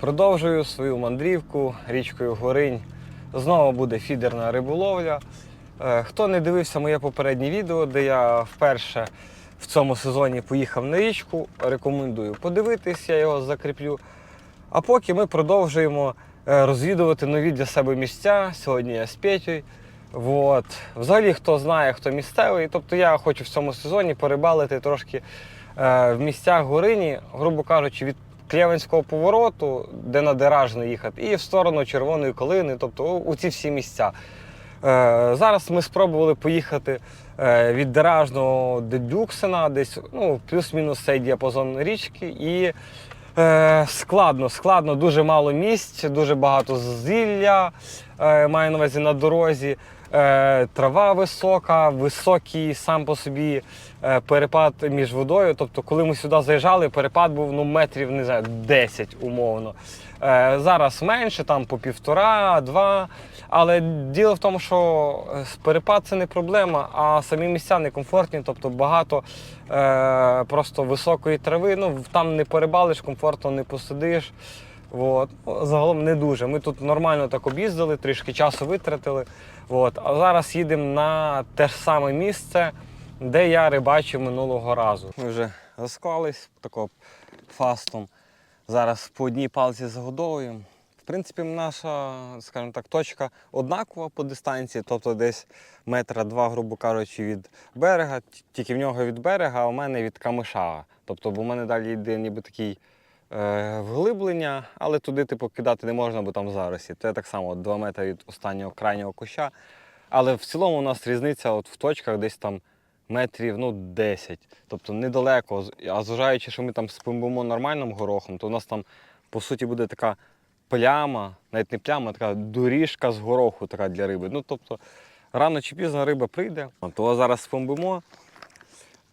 Продовжую свою мандрівку річкою Горинь. Знову буде фідерна риболовля. Е, Хто не дивився моє попереднє відео, де я вперше в цьому сезоні поїхав на річку, рекомендую подивитись, я його закріплю. А поки ми продовжуємо е, розвідувати нові для себе місця. Сьогодні я з Петєю. Вот. Взагалі, хто знає, хто місцевий. Тобто я хочу в цьому сезоні порибалити трошки е, в місцях Горині, грубо кажучи, від Клєвенського повороту, де на Деражне їхати, і в сторону Червоної Калини, тобто у, у ці всі місця. Е, зараз ми спробували поїхати е, від Деражного до Дюксена, десь ну, плюс-мінус цей діапазон річки. І е, складно, складно, дуже мало місць, дуже багато зілля, е, маю на увазі на дорозі. Е, трава висока, високий сам по собі е, перепад між водою. Тобто, коли ми сюди заїжджали, перепад був ну, метрів не знаю, 10 умовно. Е, зараз менше, там по півтора, два. Але діло в тому, що е, перепад це не проблема, а самі місця некомфортні, тобто багато е, просто високої трави. Ну, там не перебалиш, комфортно не посидиш. От. Загалом не дуже. Ми тут нормально так об'їздили, трішки часу витратили. От. А зараз їдемо на те ж саме місце, де я рибачив минулого разу. Ми вже розклались такого фастом. Зараз по одній палці загодовуємо. В принципі, наша, скажімо так, точка однакова по дистанції, тобто десь метра два, грубо кажучи, від берега, тільки в нього від берега, а у мене від камиша. Тобто, бо в мене далі йде ніби такий вглиблення, але туди типу, кидати не можна, бо там заросі. Це так само 2 метри від останнього крайнього куща. Але в цілому у нас різниця от в точках десь там метрів ну, 10. Тобто недалеко. А зважаючи, що ми там спимбимо нормальним горохом, то у нас там по суті буде така пляма, навіть не пляма, а така доріжка з гороху така для риби. Ну, тобто, рано чи пізно риба прийде, то зараз спомбимо.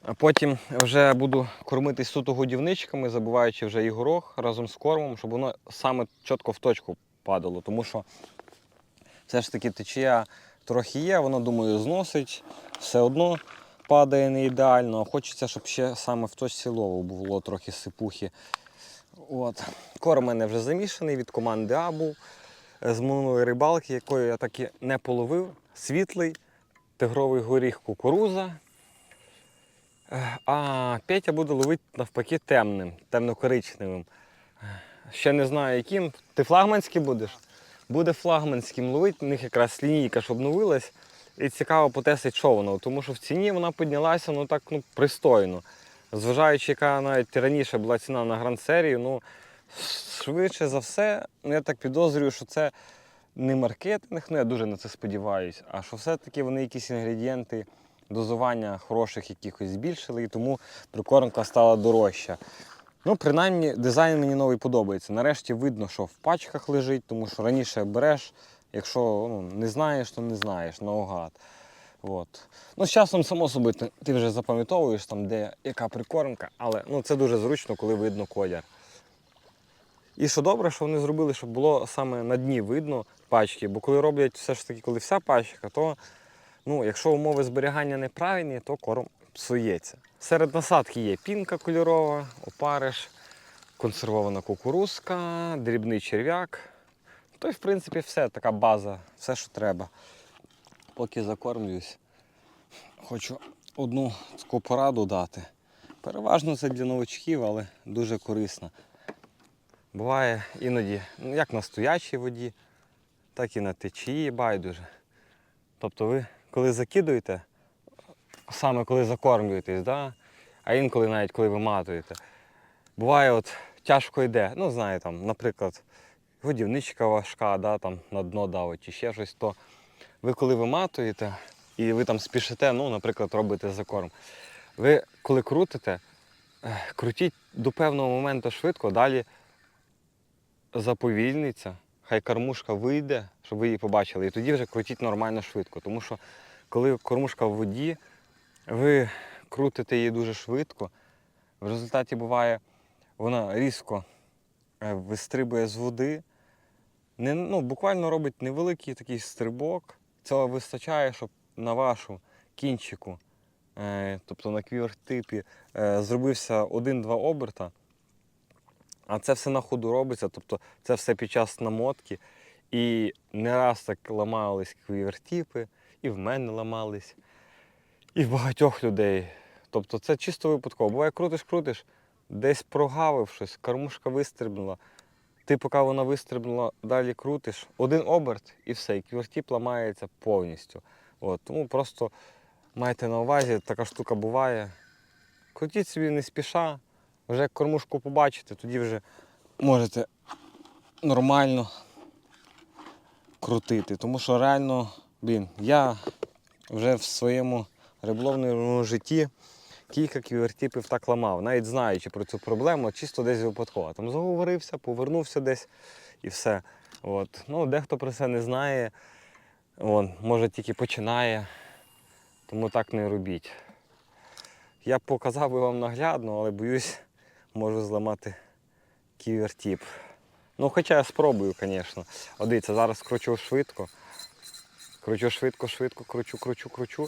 А потім вже буду кормити суто годівничками, забуваючи вже і горох разом з кормом, щоб воно саме чітко в точку падало. Тому що все ж таки течія трохи є, воно, думаю, зносить, все одно падає не ідеально. Хочеться, щоб ще саме в точці лову було трохи сипухи. От. Корм у мене вже замішаний від команди А був е, з минулої рибалки, якої я так і не половив. Світлий, тигровий горіх кукуруза. А Петя буде ловити навпаки темним, темно-коричневим. Ще не знаю яким. Ти флагманський будеш? Буде флагманським ловити, в них якраз лінійка, щоб новилась. І цікаво потестить, що воно, тому що в ціні вона піднялася ну так ну, пристойно. Зважаючи, яка навіть раніше була ціна на гранд серію, ну швидше за все, ну, я так підозрюю, що це не маркетинг, ну я дуже на це сподіваюся, а що все-таки вони якісь інгредієнти дозування хороших якихось збільшили, і тому прикормка стала дорожча. Ну, принаймні, дизайн мені новий подобається. Нарешті видно, що в пачках лежить, тому що раніше береш, якщо ну, не знаєш, то не знаєш, наугад. От. Ну, з часом, само собою, ти, вже запам'ятовуєш, там, де яка прикормка, але ну, це дуже зручно, коли видно колір. І що добре, що вони зробили, щоб було саме на дні видно пачки, бо коли роблять все ж таки, коли вся пачка, то ну, якщо умови зберігання неправильні, то корм псується. Серед насадки є пінка кольорова, опариш, консервована кукурузка, дрібний черв'як. То й в принципі все, така база, все, що треба. Поки закормлююсь, хочу одну таку пораду дати. Переважно це для новачків, але дуже корисно. Буває іноді, ну, як на стоячій воді, так і на течії байдуже. Тобто ви, коли закидуєте, саме коли закормлюєтесь, да? а інколи навіть коли виматуєте, буває от тяжко йде. Ну, знаю, там, наприклад, годівничка важка, да, там, на дно давить чи ще щось, то ви коли виматуєте і ви там спішите, ну, наприклад, робите закорм, ви коли крутите, крутіть до певного моменту швидко, далі заповільниться, хай кормушка вийде, щоб ви її побачили, і тоді вже крутіть нормально швидко. Тому що коли кормушка в воді, ви крутите її дуже швидко. В результаті буває, вона різко е, вистрибує з води. Не, ну, буквально робить невеликий такий стрибок. Цього вистачає, щоб на вашу кінчику, е, тобто на квівертипі, е, зробився один-два оберта. А це все на ходу робиться, тобто це все під час намотки. І не раз так ламались квівертіпи, і в мене ламались, і в багатьох людей. Тобто це чисто випадково. Буває, крутиш, крутиш, десь прогавив щось, кормушка вистрибнула. Ти, поки вона вистрибнула, далі крутиш, один оберт і все, і квівертіп ламається повністю. От, тому просто майте на увазі, така штука буває. Крутіть собі не спіша, вже як кормушку побачите, тоді вже можете нормально крутити. Тому що реально, блін, я вже в своєму риболовному житті кілька квівертіпів так ламав, навіть знаючи про цю проблему, чисто десь випадково. Там заговорився, повернувся десь і все. От. Ну, дехто про це не знає, Вон, може тільки починає, тому так не робіть. Я б показав би вам наглядно, але боюсь, можу зламати ківертіп. Ну, хоча я спробую, звісно. Дивіться, зараз кручу швидко. Кручу швидко, швидко, кручу, кручу, кручу.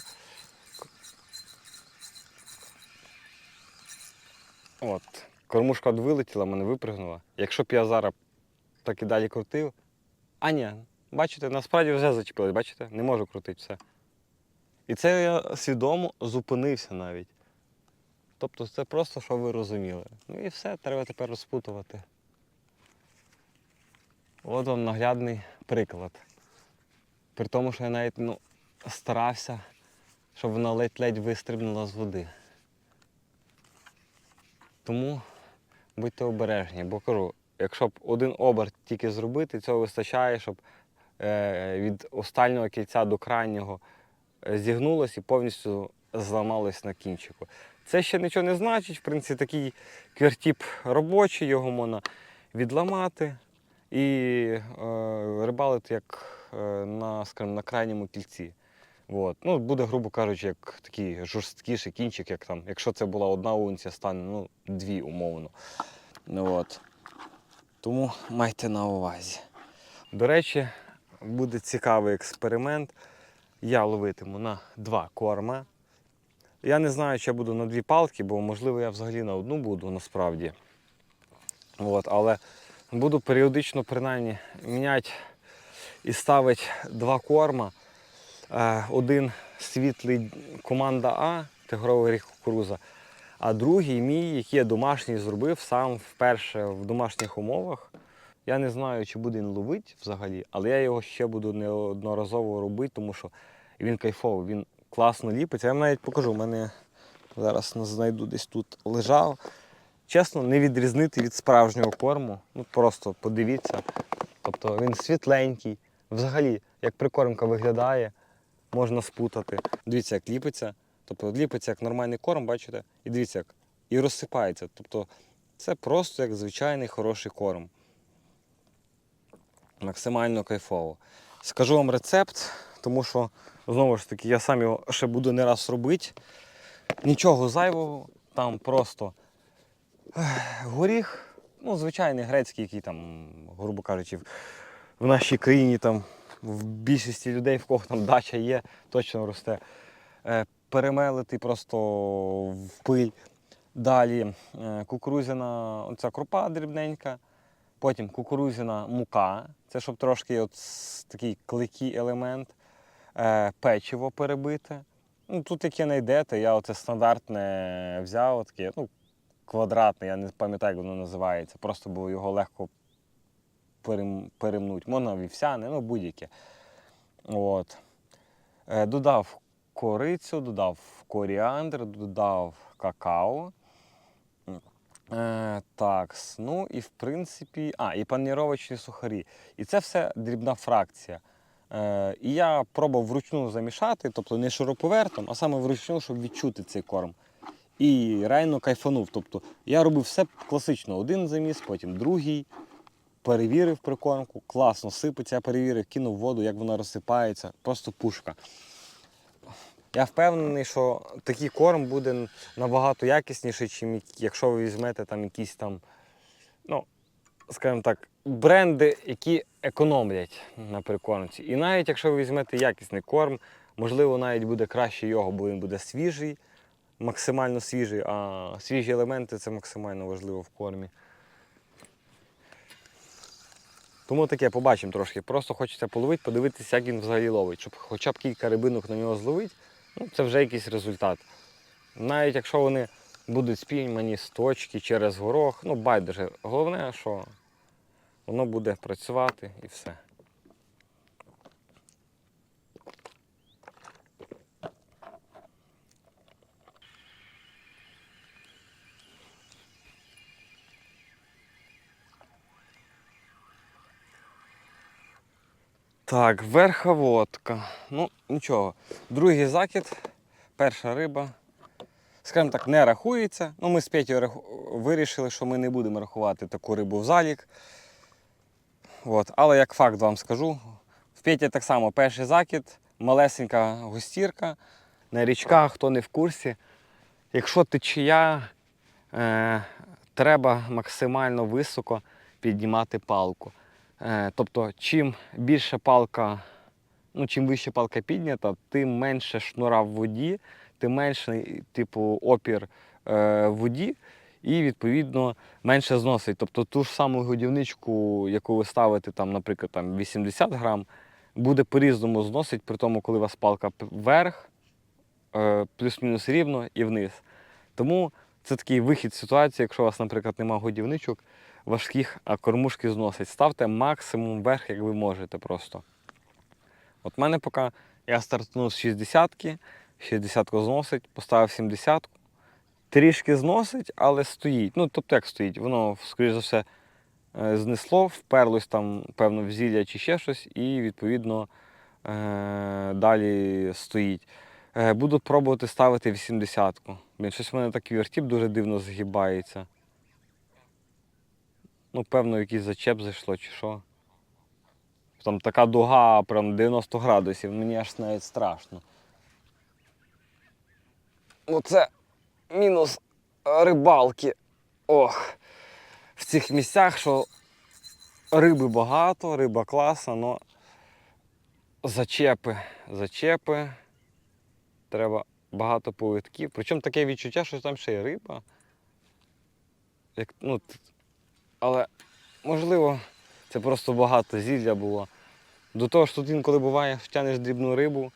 От. Кормушка вилетіла, мене випригнула. Якщо б я зараз так і далі крутив. А ні, бачите, насправді вже зачепилось, бачите? Не можу крутити все. І це я свідомо зупинився навіть. Тобто це просто, що ви розуміли. Ну і все, треба тепер розпутувати. От вам наглядний приклад. При тому, що я навіть ну, старався, щоб вона ледь-ледь вистрибнула з води. Тому будьте обережні, бо кажу, якщо б один оберт тільки зробити, цього вистачає, щоб е, від останнього кільця до крайнього е, зігнулось і повністю зламалось на кінчику. Це ще нічого не значить. В принципі, такий квертіп робочий, його можна відламати і е, рибалити як на, скажімо, на крайньому кільці. От. Ну, буде, грубо кажучи, як такий жорсткіший кінчик, як там, якщо це була одна унція, стане ну, дві умовно. От. Тому майте на увазі. До речі, буде цікавий експеримент. Я ловитиму на два корма. Я не знаю, чи я буду на дві палки, бо можливо я взагалі на одну буду насправді. От, але буду періодично принаймні міняти і ставити два корма. Е, Один світлий команда А, тигровий ріг кукуруза, а другий мій, який я домашній зробив сам вперше в домашніх умовах. Я не знаю, чи буде він ловити взагалі, але я його ще буду неодноразово робити, тому що він кайфовий, він класно ліпиться. Я вам навіть покажу, у мене зараз знайду десь тут лежав. Чесно, не відрізнити від справжнього корму. Ну просто подивіться. Тобто він світленький. Взагалі, як прикормка виглядає, можна спутати. Дивіться, як ліпиться. Тобто ліпиться як нормальний корм, бачите? І дивіться, як і розсипається. Тобто це просто як звичайний хороший корм. Максимально кайфово. Скажу вам рецепт, тому що, знову ж таки, я сам його ще буду не раз робити. Нічого зайвого, там просто горіх, ну, звичайний грецький, який там, грубо кажучи, в- нашій країні там в більшості людей, в кого там дача є, точно росте. Е, Перемелити просто в пиль. Далі е, кукурузяна оця крупа дрібненька. Потім кукурузяна мука, це щоб трошки от такий клейкий елемент, е, печиво перебите. Ну, тут яке знайдете, я оце стандартне взяв, таке, ну, квадратне, я не пам'ятаю, як воно називається. Просто було його легко перем, перемнути. Можна вівсяне, ну будь-яке. От. Е, додав корицю, додав коріандр, додав какао. Е, так, ну і в принципі. А, і паніровочні сухарі. І це все дрібна фракція. Е, і я пробував вручну замішати, тобто не шуруповертом, а саме вручну, щоб відчути цей корм. І реально кайфанув. Тобто я робив все класично: один заміс, потім другий. Перевірив прикормку, класно сипеться, я перевірив, кинув воду, як вона розсипається, просто пушка. Я впевнений, що такий корм буде набагато якісніший, ніж якщо ви візьмете там якісь там, ну, скажімо так, бренди, які економлять на прикормці. І навіть якщо ви візьмете якісний корм, можливо, навіть буде краще його, бо він буде свіжий, максимально свіжий, а свіжі елементи це максимально важливо в кормі. Тому таке побачимо трошки. Просто хочеться половити, подивитися, як він взагалі ловить. Щоб хоча б кілька рибинок на нього зловити, ну це вже якийсь результат. Навіть якщо вони будуть спіймані з точки через горох, ну байдуже. Головне, що воно буде працювати і все. Так, верховодка. Ну, нічого. Другий закид, перша риба. Скажімо так, не рахується. Ну, ми з Петю раху- вирішили, що ми не будемо рахувати таку рибу в залік. От. Але як факт вам скажу, в Петі так само перший закид, малесенька густірка на річках, хто не в курсі. Якщо течія, е, треба максимально високо піднімати палку. Е, тобто, чим більше палка, ну, чим вище палка піднята, тим менше шнура в воді, тим менший типу, опір е, в воді і відповідно менше зносить. Тобто ту ж саму годівничку, яку ви ставите, там, наприклад, там 80 грам, буде по-різному зносить, при тому, коли у вас палка вверх, е, плюс-мінус рівно і вниз. Тому це такий вихід ситуації, якщо у вас, наприклад, немає годівничок важких, а кормушки зносить. Ставте максимум вверх, як ви можете просто. От в мене поки я стартнув з 60-ки, 60-ку зносить, поставив 70-ку. Трішки зносить, але стоїть. Ну, тобто як стоїть, воно, скоріш за все, е, знесло, вперлось там, певно, в зілля чи ще щось, і відповідно е, далі стоїть. Е, Буду пробувати ставити 80-ку. Блін, щось в мене такий вертіп дуже дивно згибається. Ну, певно, якийсь зачеп зайшло чи що. Там така дуга, прям 90 градусів, мені аж навіть страшно. Оце мінус рибалки. Ох. В цих місцях, що риби багато, риба класна, але зачепи, зачепи. Треба багато повитків. Причому таке відчуття, що там ще й риба. Як, ну, але можливо, це просто багато зілля було. До того ж, тут інколи буває, втягнеш дрібну рибу.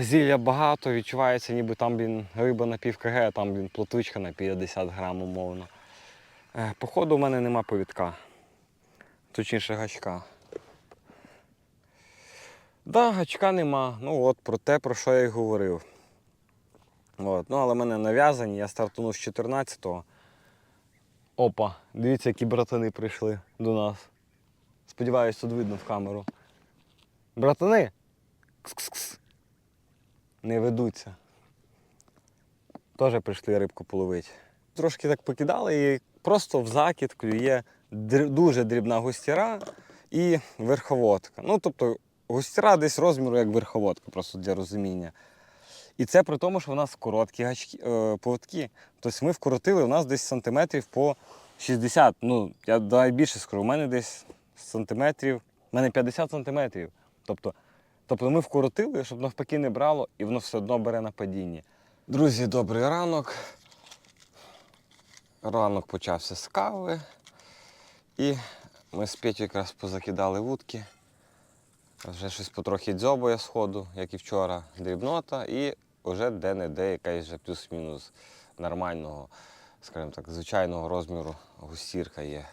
Зілля багато, відчувається, ніби там він риба на пів кг, а там він плотвичка на 50 грам, умовно. Походу, в мене нема повідка. Точніше гачка. Да, гачка нема. Ну от про те, про що я й говорив. От. Ну, але мене нав'язані, я стартанув з 14-го. Опа, дивіться, які братани прийшли до нас. Сподіваюсь, тут видно в камеру. Братани! Кс-кс-кс. Не ведуться. Теж прийшли рибку половити. Трошки так покидали і просто в закид клює дуже дрібна густіра і верховодка. Ну, тобто, густіра десь розміру як верховодка, просто для розуміння. І це при тому, що в нас короткі гачки, е, поводки. Тобто ми вкоротили у нас десь сантиметрів по 60. Ну, я навіть більше скажу, у мене десь сантиметрів, у мене 50 сантиметрів. Тобто, тобто ми вкоротили, щоб навпаки не брало, і воно все одно бере на падіння. Друзі, добрий ранок. Ранок почався з кави. І ми з Петю якраз позакидали вудки. Вже щось потрохи дзьобує сходу, як і вчора, дрібнота, і вже де-не-де якась вже плюс-мінус нормального, скажімо так, звичайного розміру густірка є.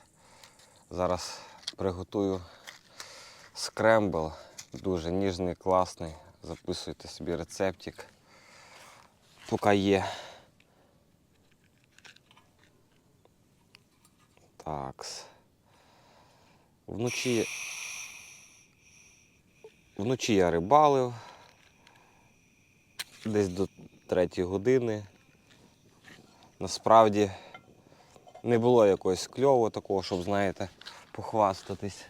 Зараз приготую скрембл, дуже ніжний, класний. Записуйте собі рецептик, поки є. Такс. Вночі Вночі я рибалив десь до 3 години. Насправді не було якогось кльову такого, щоб, знаєте, похвастатись.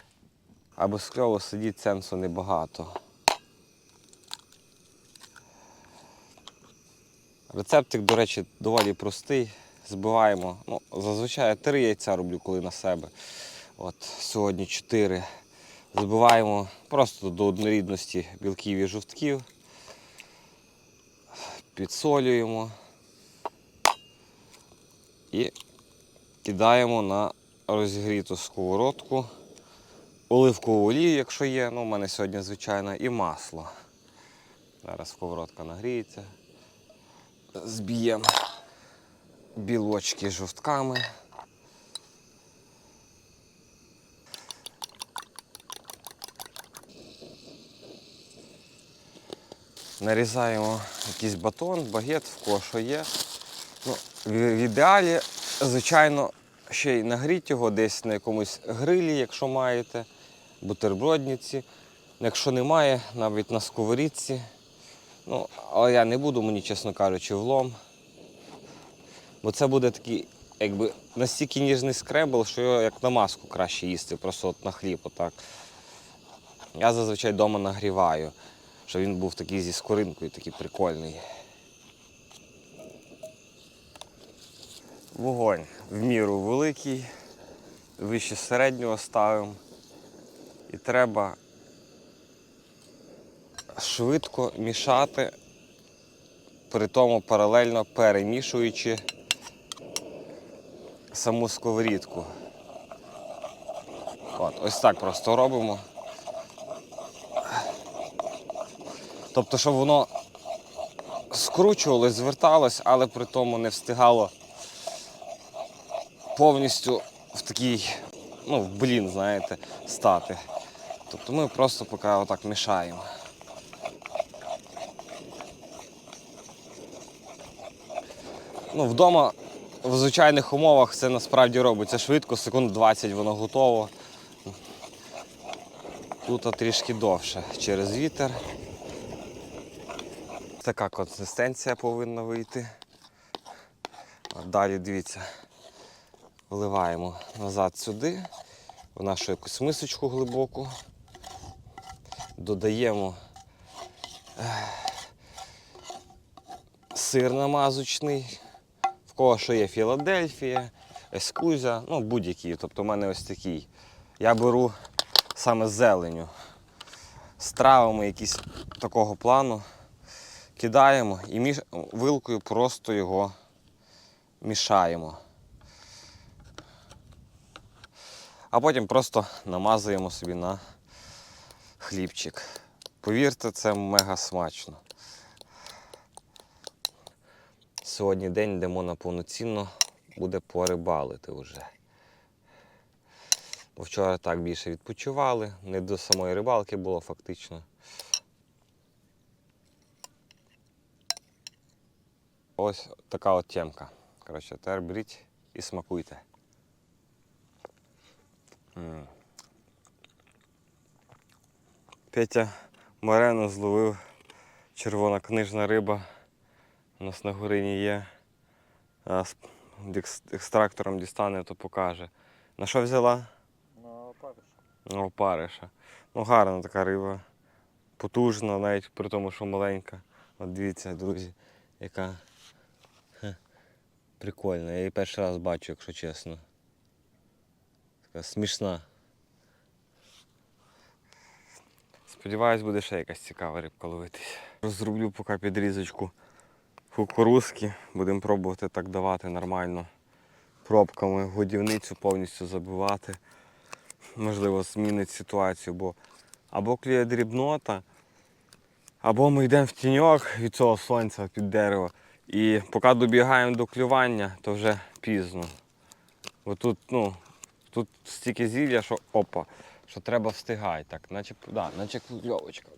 А без кльову сидіти сенсу небагато. Рецептик, до речі, доволі простий. Збиваємо. Ну, зазвичай я три яйця роблю, коли на себе. От сьогодні чотири. Збиваємо просто до однорідності білків і жовтків. Підсолюємо і кидаємо на розігріту сковородку оливкову олію, якщо є. Ну, у мене сьогодні звичайно, і масло. Зараз сковородка нагріється. Зб'ємо білочки жовтками. Нарізаємо якийсь батон, багет, в кого що є. Ну, в ідеалі, звичайно, ще й нагріть його десь на якомусь грилі, якщо маєте, бутербродниці. Якщо немає, навіть на сковорідці. Ну, але я не буду, мені, чесно кажучи, влом. Бо це буде такий, якби настільки ніжний скребл, що його як на маску краще їсти, просто от на хліб отак. Я зазвичай вдома нагріваю, щоб він був такий зі скоринкою, такий прикольний. Вогонь в міру великий, вище середнього ставимо. І треба швидко мішати, при тому паралельно перемішуючи саму сковорідку. От, ось так просто робимо. Тобто, щоб воно скручувалось, зверталось, але при тому не встигало повністю в такий, ну, в блін, знаєте, стати. Тобто ми просто поки отак мішаємо. Ну, вдома в звичайних умовах це насправді робиться швидко, секунд 20 воно готово. Тут трішки довше через вітер. Така консистенція повинна вийти. А далі дивіться, вливаємо назад сюди, в нашу якусь мисочку глибоку. Додаємо сир намазочний, в кого що є Філадельфія, ескузя, ну будь-який. Тобто в мене ось такий. Я беру саме зеленю. З травами якісь такого плану. Кидаємо і між... вилкою просто його мішаємо. А потім просто намазуємо собі на хлібчик. Повірте, це мега смачно. Сьогодні день, де можна повноцінно буде порибалити вже. Бо вчора так більше відпочивали, не до самої рибалки було фактично. Ось така от темка. Коротше, тепер беріть і смакуйте. М. Петя Морено зловив червона книжна риба. У нас на горині є. З екстрактором дістане, то покаже. На що взяла? На опариш. На опариша. Ну, гарна така риба. Потужна, навіть при тому, що маленька. От дивіться, друзі, яка прикольна. Я її перший раз бачу, якщо чесно. Така смішна. Сподіваюсь, буде ще якась цікава рибка ловитись. Розроблю поки підрізочку кукурузки. Будемо пробувати так давати нормально. Пробками годівницю повністю забивати. Можливо, змінить ситуацію, бо або клює дрібнота, або ми йдемо в тіньок від цього сонця під дерево. І поки добігаємо до клювання, то вже пізно. Бо тут, ну, тут стільки зілля, що опа, що треба встигати. Так, наче, да, наче кльовочка.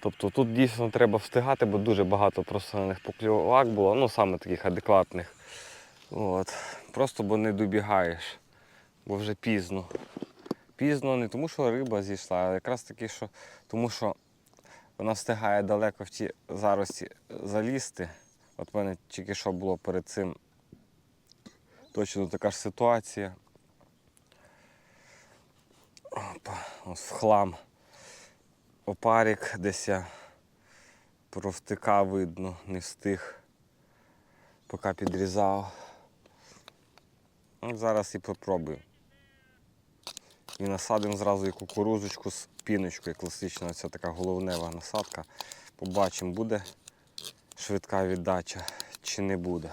Тобто тут дійсно треба встигати, бо дуже багато просаних покльовок було, ну саме таких адекватних. От. Просто бо не добігаєш, бо вже пізно. Пізно не тому, що риба зійшла, а якраз таки, що тому що вона встигає далеко в ті зарості залізти. От в мене тільки що було перед цим точно така ж ситуація. Опа, ось в хлам. Опарик десь я провтикав видно, не встиг, поки підрізав. Зараз і попробую. І насадимо зразу і кукурузочку з піночкою. Класична оця така головнева насадка. Побачимо, буде швидка віддача чи не буде.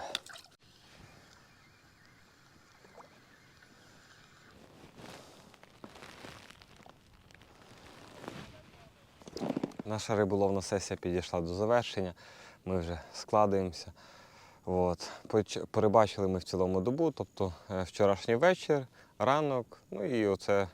Наша риболовна сесія підійшла до завершення, ми вже складаємося. От. Перебачили ми в цілому добу, тобто е, вчорашній вечір ранок, ну і оце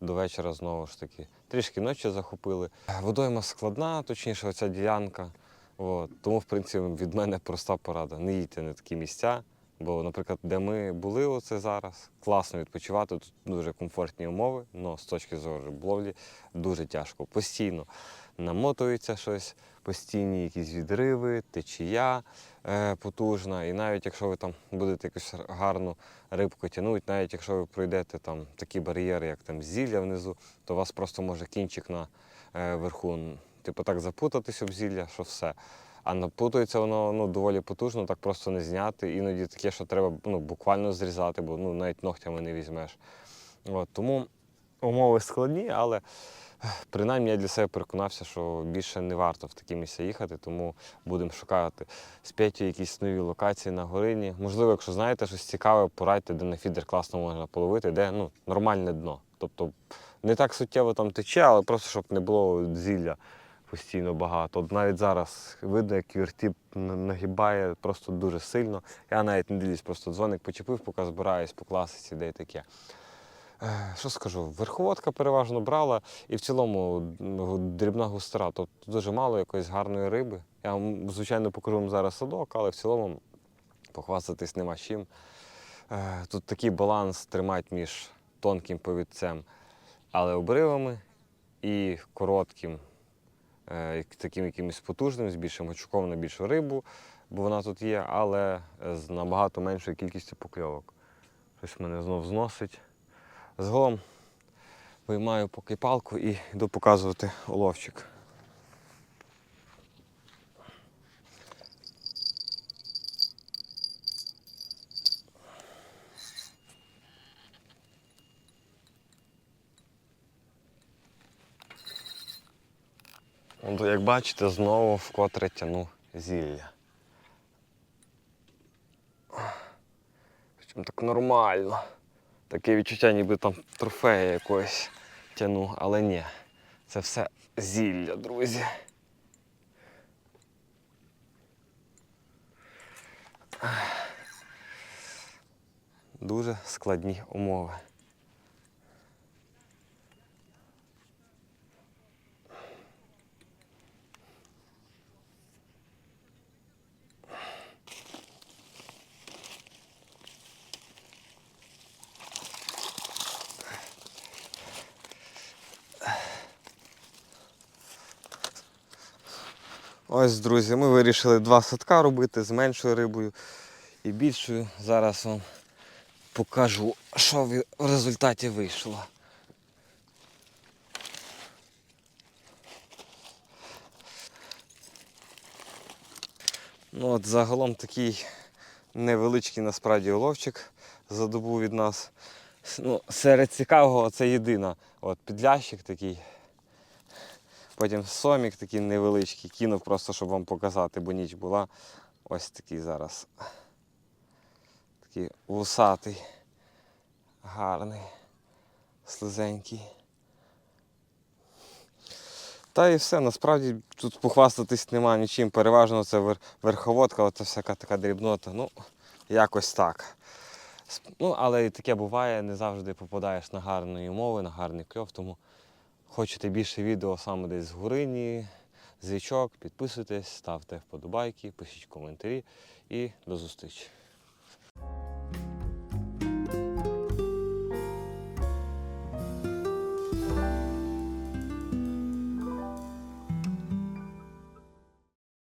до вечора знову ж таки. Трішки ночі захопили. Водойма складна, точніше, оця ділянка. От. Тому, в принципі, від мене проста порада. Не їдьте на такі місця. Бо, наприклад, де ми були оце зараз, класно відпочивати, тут дуже комфортні умови, але з точки зору риболовлі дуже тяжко. Постійно намотується щось, постійні якісь відриви, течія е, потужна. І навіть якщо ви там будете якусь гарну рибку тягнути, навіть якщо ви пройдете там такі бар'єри, як там зілля внизу, то у вас просто може кінчик на е, верху, типу так запутатись об зілля, що все. А напутується воно ну, доволі потужно, так просто не зняти. Іноді таке, що треба ну, буквально зрізати, бо ну, навіть ногтями не візьмеш. От, тому умови складні, але принаймні я для себе переконався, що більше не варто в такі місця їхати, тому будемо шукати з Петю якісь нові локації на горині. Можливо, якщо знаєте щось цікаве, порадьте, де на фідер класно можна половити, де ну, нормальне дно. Тобто не так суттєво там тече, але просто щоб не було зілля постійно багато. От навіть зараз видно, як вертіп нагибає просто дуже сильно. Я навіть не дивлюсь, просто дзвоник почепив, поки збираюсь по класиці, де й таке. Е, Що скажу, верховодка переважно брала, і в цілому дрібна густера. Тобто дуже мало якоїсь гарної риби. Я вам, звичайно, покажу вам зараз садок, але в цілому похвастатись нема чим. Е, Тут такий баланс тримають між тонким повідцем, але обривами і коротким е, таким якимось потужним, з більшим гачком на більшу рибу, бо вона тут є, але з набагато меншою кількістю покльовок. Щось мене знов зносить. Згодом виймаю поки палку і йду показувати уловчик. Як бачите, знову вкотре тяну зілля. Причому так нормально. Таке відчуття, ніби там трофея якогось тяну, але ні. Це все зілля, друзі. Дуже складні умови. Ось, друзі, ми вирішили два садка робити з меншою рибою і більшою. Зараз вам покажу, що в результаті вийшло. Ну от загалом такий невеличкий насправді уловчик за добу від нас. Ну, серед цікавого це єдина. От підлящик такий. Потім сомік такий невеличкий, кинув просто, щоб вам показати, бо ніч була. Ось такий зараз. Такий вусатий, гарний, слизенький. Та і все, насправді тут похвастатись нема нічим. Переважно це верховодка, оце всяка така дрібнота. Ну, якось так. Ну, але і таке буває, не завжди попадаєш на гарні умови, на гарний кльов, тому Хочете більше відео саме десь з Гурині, звічок, підписуйтесь, ставте вподобайки, пишіть коментарі і до зустрічі.